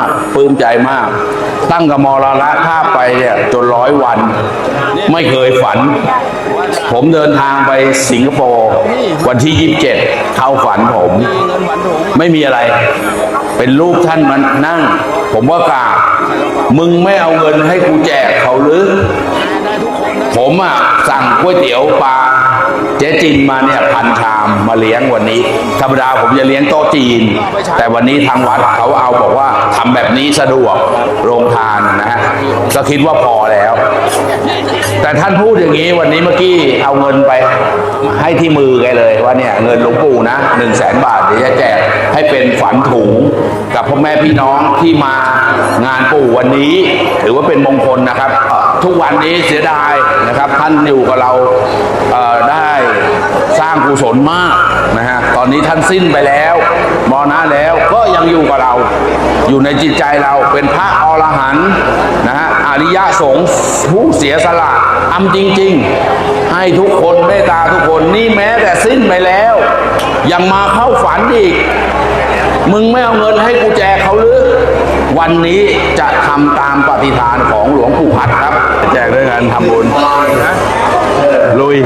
ากปลื้มใจมาก ตั้งกบมรณะภาพไปเนี่ยจนร้อยวัน ไม่เคยฝัน ผมเดินทางไปสิงคโปร์วันที่ 27 เข้าฝันผม ไม่มีอะไร เป็นรูปท่านมันนั่ง ผมก็กาบมึงไม่เอาเงินให้กูแจกเขาหรือ ผมอะสั่งก๋วยเตี๋ยวปลา เจ๊จินมาเนี่ยพันชามมาเลี้ยงวันนี้ ธรรมดาผมจะเลี้ยงโต๊ะจีน แต่วันนี้ทางวัดเขาเอาบอกว่าทำแบบนี้สะดวกโรงทานนะฮะก็คิดว่าพอแล้ว แต่ท่านพูดอย่างนี้วันนี้เมื่อกี้เอาเงินไปให้ที่มือแกเลยว่าเนี่ยเงินหลวงปู่นะหนึ่งแสนบาทเดี๋ยวจะแจกให้เป็นฝันถุงกับพ่อแม่พี่น้องที่มางานปู่วันนี้ ถือว่าเป็นมงคลนะครับ ทุกวันนี้เสียดายนะครับ ท่านอยู่กับเราเอ่อได้สร้างกุศล มากนะฮะตอนนี้ท่านสิ้นไปแล้วมรณะแล้วก็ยังอยู่กับเรา อยู่ในจิตใจเราเป็นพระอรหันต์นะฮะอริยสงฆ์ผู้เสียสละทำจริง ๆ ให้ทุกคนเมตตาทุกคนนี่แม้แต่สิ้นไปแล้ว ยังมาเข้าฝันอีก มึงไม่เอาเงินให้กูแจกเขาหรือวันนี้จะทำตามปฏิฐานของหลวงปู่พัดครับ แจกด้วยกันทำบุญนะลุย